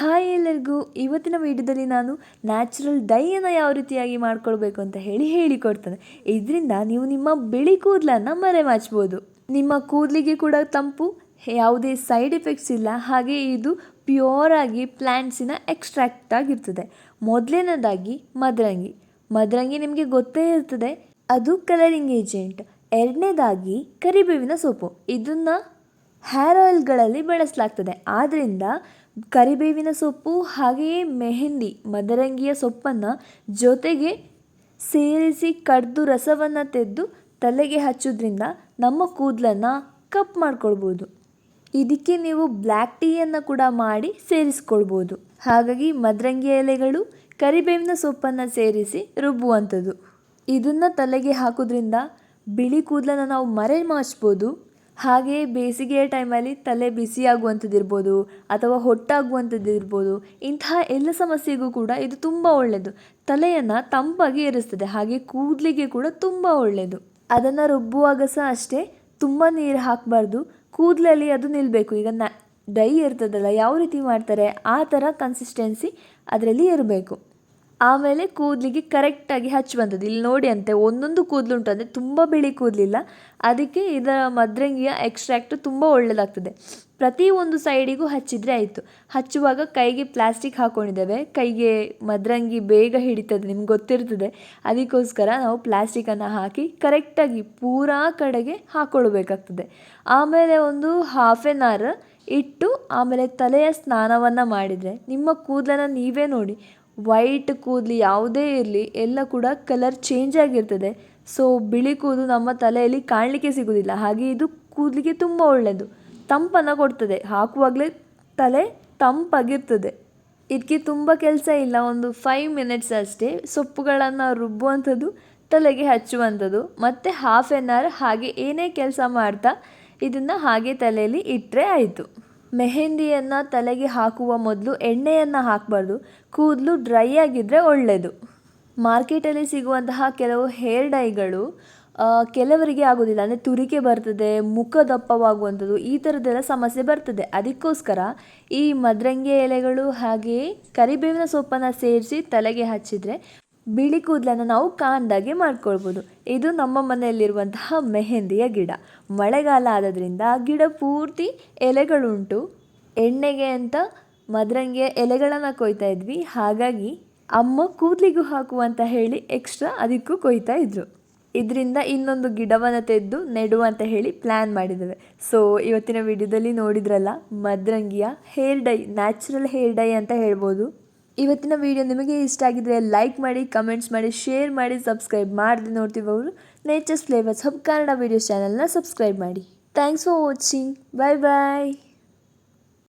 Hi ಎಲ್ಲರಿಗೂ. ಇವತ್ತಿನ ವಿಡಿಯೋದಲ್ಲಿ ನಾನು ನ್ಯಾಚುರಲ್ ಡೈಯನ್ನು ಯಾವ ರೀತಿಯಾಗಿ ಮಾಡ್ಕೊಳ್ಬೇಕು ಅಂತ ಹೇಳಿ ಹೇಳಿಕೊಡ್ತೇನೆ. ಇದರಿಂದ ನೀವು ನಿಮ್ಮ ಬಿಳಿ ಕೂದಲನ್ನು ಮರೆಮಾಚ್ಬೋದು. ನಿಮ್ಮ ಕೂದಲಿಗೆ ಕೂಡ ತಂಪು, ಯಾವುದೇ ಸೈಡ್ ಎಫೆಕ್ಟ್ಸ್ ಇಲ್ಲ. ಹಾಗೆ ಇದು ಪ್ಯೂರ್ ಆಗಿ ಪ್ಲ್ಯಾಂಟ್ಸಿನ ಎಕ್ಸ್ಟ್ರಾಕ್ಟ್ ಆಗಿರ್ತದೆ. ಮೊದಲನೇದಾಗಿ ಮದರಂಗಿ. ಮದರಂಗಿ ನಿಮಗೆ ಗೊತ್ತೇ ಇರ್ತದೆ. ಅದು ಕಲರಿಂಗ್ ಏಜೆಂಟ್. ಎರಡನೇದಾಗಿ ಕರಿಬೇವಿನ ಸೊಪ್ಪು. ಇದನ್ನು ಹೇರ್ ಆಯಿಲ್ಗಳಲ್ಲಿ ಬಳಸಲಾಗ್ತದೆ. ಆದ್ದರಿಂದ ಕರಿಬೇವಿನ ಸೊಪ್ಪು, ಹಾಗೆಯೇ ಮೆಹೆಂದಿ, ಮದರಂಗಿಯ ಸೊಪ್ಪನ್ನು ಜೊತೆಗೆ ಸೇರಿಸಿ ಕಡ್ದು ರಸವನ್ನು ತೆಗೆದು ತಲೆಗೆ ಹಚ್ಚೋದ್ರಿಂದ ನಮ್ಮ ಕೂದಲನ್ನು ಕಪ್ ಮಾಡ್ಕೊಳ್ಬೋದು. ಇದಕ್ಕೆ ನೀವು ಬ್ಲ್ಯಾಕ್ ಟೀಯನ್ನು ಕೂಡ ಮಾಡಿ ಸೇರಿಸ್ಕೊಳ್ಬೋದು. ಹಾಗಾಗಿ ಮದರಂಗಿ ಎಲೆಗಳು ಕರಿಬೇವಿನ ಸೊಪ್ಪನ್ನು ಸೇರಿಸಿ ರುಬ್ಬುವಂಥದ್ದು. ಇದನ್ನು ತಲೆಗೆ ಹಾಕೋದ್ರಿಂದ ಬಿಳಿ ಕೂದಲನ್ನು ನಾವು ಮರೆ ಮಾಚ್ಬೋದು ಹಾಗೆಯೇ ಬೇಸಿಗೆಯ ಟೈಮಲ್ಲಿ ತಲೆ ಬಿಸಿಯಾಗುವಂಥದ್ದು ಇರ್ಬೋದು ಅಥವಾ ಹೊಟ್ಟಾಗುವಂಥದ್ದಿರ್ಬೋದು, ಇಂತಹ ಎಲ್ಲ ಸಮಸ್ಯೆಗೂ ಕೂಡ ಇದು ತುಂಬ ಒಳ್ಳೆಯದು ತಲೆಯನ್ನು ತಂಪಾಗಿ ಇರಿಸ್ತದೆ ಹಾಗೆ ಕೂದಲಿಗೆ ಕೂಡ ತುಂಬ ಒಳ್ಳೆಯದು ಅದನ್ನು ರುಬ್ಬುವಾಗ ಸಹ ಅಷ್ಟೇ ತುಂಬ ನೀರು ಹಾಕಬಾರ್ದು. ಕೂದಲಲ್ಲಿ ಅದು ನಿಲ್ಲಬೇಕು ಈಗ ನ, ಡೈ ಇರ್ತದಲ್ಲ, ಯಾವ ರೀತಿ ಮಾಡ್ತಾರೆ ಆ ಥರ ಕನ್ಸಿಸ್ಟೆನ್ಸಿ ಅದರಲ್ಲಿ ಇರಬೇಕು. ಆಮೇಲೆ ಕೂದಲಿಗೆ ಕರೆಕ್ಟಾಗಿ ಹಚ್ಚುವಂಥದ್ದು ಇಲ್ಲಿ ನೋಡಿ ಅಂತೆ, ಒಂದೊಂದು ಕೂದಲು ಉಂಟು ಅಂದರೆ ತುಂಬ ಬಿಳಿ ಕೂದಲಿಲ್ಲ. ಅದಕ್ಕೆ ಇದರ ಮದ್ರಂಗಿಯ ಎಕ್ಸ್ಟ್ರಾಕ್ಟ್ ತುಂಬ ಒಳ್ಳೆಯದಾಗ್ತದೆ ಪ್ರತಿ ಒಂದು ಸೈಡಿಗೂ ಹಚ್ಚಿದರೆ ಆಯಿತು. ಹಚ್ಚುವಾಗ ಕೈಗೆ ಪ್ಲಾಸ್ಟಿಕ್ ಹಾಕ್ಕೊಂಡಿದ್ದೇವೆ ಕೈಗೆ ಮದ್ರಂಗಿ ಬೇಗ ಹಿಡಿತದೆ, ನಿಮ್ಗೆ ಗೊತ್ತಿರ್ತದೆ. ಅದಕ್ಕೋಸ್ಕರ ನಾವು ಪ್ಲಾಸ್ಟಿಕನ್ನು ಹಾಕಿ ಕರೆಕ್ಟಾಗಿ ಪೂರಾ ಕಡೆಗೆ ಹಾಕ್ಕೊಳ್ಬೇಕಾಗ್ತದೆ ಆಮೇಲೆ ಒಂದು ಹಾಫ್ ಎನ್ ಅವರ್ ಇಟ್ಟು ಆಮೇಲೆ ತಲೆಯ ಸ್ನಾನವನ್ನು ಮಾಡಿದರೆ ನಿಮ್ಮ ಕೂದಲನ್ನು ನೀವೇ ನೋಡಿ ವೈಟ್ ಕೂದಲು ಯಾವುದೇ ಇರಲಿ, ಎಲ್ಲ ಕೂಡ ಕಲರ್ ಚೇಂಜ್ ಆಗಿರ್ತದೆ. ಸೊ ಬಿಳಿ ಕೂದಲು ನಮ್ಮ ತಲೆಯಲ್ಲಿ ಕಾಣಲಿಕ್ಕೆ ಸಿಗುವುದಿಲ್ಲ ಹಾಗೆ ಇದು ಕೂದಲಿಗೆ ತುಂಬ ಒಳ್ಳೆಯದು ತಂಪನ್ನು ಕೊಡ್ತದೆ. ಹಾಕುವಾಗಲೇ ತಲೆ ತಂಪಾಗಿರ್ತದೆ. ಇದಕ್ಕೆ ತುಂಬ ಕೆಲಸ ಇಲ್ಲ. ಒಂದು ಫೈವ್ ಮಿನಿಟ್ಸ್ ಅಷ್ಟೇ. ಸೊಪ್ಪುಗಳನ್ನು ರುಬ್ಬುವಂಥದ್ದು, ತಲೆಗೆ ಹಚ್ಚುವಂಥದ್ದು, ಮತ್ತು ಹಾಫ್ ಎನ್ ಅವರ್ ಹಾಗೆ ಏನೇ ಕೆಲಸ ಮಾಡ್ತಾ ಇದನ್ನು ಹಾಗೆ ತಲೆಯಲ್ಲಿ ಇಟ್ಟರೆ ಆಯಿತು. ಮೆಹಂದಿಯನ್ನು ತಲೆಗೆ ಹಾಕುವ ಮೊದಲು ಎಣ್ಣೆಯನ್ನು ಹಾಕಬಾರ್ದು. ಕೂದಲು ಡ್ರೈ ಆಗಿದ್ದರೆ ಒಳ್ಳೆಯದು ಮಾರ್ಕೆಟಲ್ಲಿ ಸಿಗುವಂತಹ ಕೆಲವು ಹೇರ್ ಡೈಗಳು ಕೆಲವರಿಗೆ ಆಗೋದಿಲ್ಲ. ಅಂದರೆ ತುರಿಕೆ ಬರ್ತದೆ, ಮುಖ ದಪ್ಪವಾಗುವಂಥದ್ದು, ಈ ಥರದ್ದೆಲ್ಲ ಸಮಸ್ಯೆ ಬರ್ತದೆ. ಅದಕ್ಕೋಸ್ಕರ ಈ ಮದರಂಗಿ ಎಲೆಗಳು ಹಾಗೆಯೇ ಕರಿಬೇವಿನ ಸೊಪ್ಪನ್ನು ಸೇರಿಸಿ ತಲೆಗೆ ಹಚ್ಚಿದರೆ ಬಿಳಿ ಕೂದಲನ್ನು ನಾವು ಕಾಂಡಾಗಿ ಮಾಡ್ಕೊಳ್ಬೋದು. ಇದು ನಮ್ಮ ಮನೆಯಲ್ಲಿರುವಂತಹ ಮೆಹೆಂದಿಯ ಗಿಡ. ಮಳೆಗಾಲ ಆದದ್ರಿಂದ ಗಿಡ ಪೂರ್ತಿ ಎಲೆಗಳುಂಟು. ಎಣ್ಣೆಗೆ ಅಂತ ಮದರಂಗಿಯ ಎಲೆಗಳನ್ನು ಕೊಯ್ತಾ ಇದ್ವಿ. ಹಾಗಾಗಿ ಅಮ್ಮ ಕೂದಲಿಗೂ ಹಾಕುವಂತ ಹೇಳಿ ಎಕ್ಸ್ಟ್ರಾ ಅದಕ್ಕೂ ಕೊಯ್ತಾ ಇದ್ರು. ಇದರಿಂದ ಇನ್ನೊಂದು ಗಿಡವನ್ನು ತೆಗೆದು ನೆಡುವ ಅಂತ ಹೇಳಿ ಪ್ಲ್ಯಾನ್ ಮಾಡಿದ್ದೇವೆ. ಸೊ ಇವತ್ತಿನ ವಿಡಿಯೋದಲ್ಲಿ ನೋಡಿದ್ರಲ್ಲ, ಮದರಂಗಿಯ hair dye natural hair dye ಅಂತ ಹೇಳ್ಬೋದು. ಇವತ್ತಿನ ವಿಡಿಯೋ ನಿಮಗೆ ಇಷ್ಟ ಆಗಿದ್ರೆ ಲೈಕ್ ಮಾಡಿ ಕಮೆಂಟ್ಸ್ ಮಾಡಿ ಶೇರ್ ಮಾಡಿ ಸಬ್ಸ್ಕ್ರೈಬ್ ಮಾಡಿದೆ ನೋಡ್ತೀವಿ ಅವರು. Nature's Flavours Hub Kannada videos ಚಾನಲ್ನ ಸಬ್ಸ್ಕ್ರೈಬ್ ಮಾಡಿ. Thanks for watching bye bye